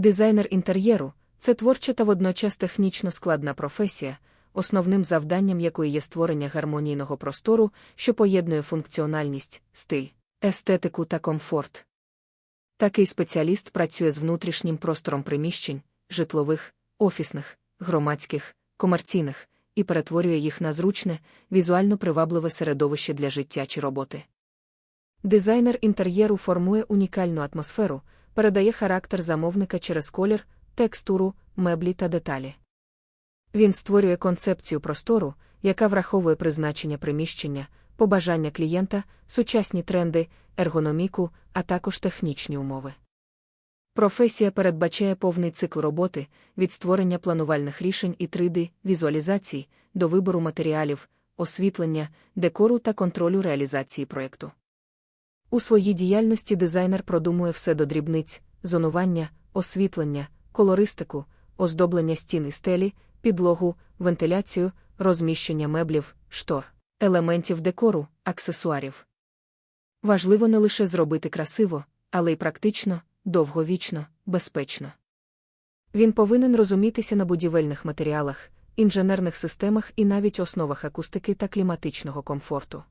Дизайнер інтер'єру це творча та водночас технічно складна професія, основним завданням якої є створення гармонійного простору, що поєднує функціональність, стиль, естетику та комфорт. Такий спеціаліст працює з внутрішнім простором приміщень, житлових, офісних, громадських, комерційних і перетворює їх на зручне, візуально привабливе середовище для життя чи роботи. Дизайнер інтер'єру формує унікальну атмосферу, передає характер замовника через колір, текстуру, меблі та деталі. Він створює концепцію простору, яка враховує призначення приміщення, побажання клієнта, сучасні тренди, ергономіку, а також технічні умови. Професія передбачає повний цикл роботи від створення планувальних рішень і 3D, візуалізацій до вибору матеріалів, освітлення, декору та контролю реалізації проєкту. У своїй діяльності дизайнер продумує все до дрібниць, зонування, освітлення, колористику, оздоблення стін і стелі, підлогу, вентиляцію, розміщення меблів, штор, елементів декору, аксесуарів. Важливо не лише зробити красиво, але й практично, довговічно, безпечно. Він повинен розумітися на будівельних матеріалах, інженерних системах і навіть основах акустики та кліматичного комфорту.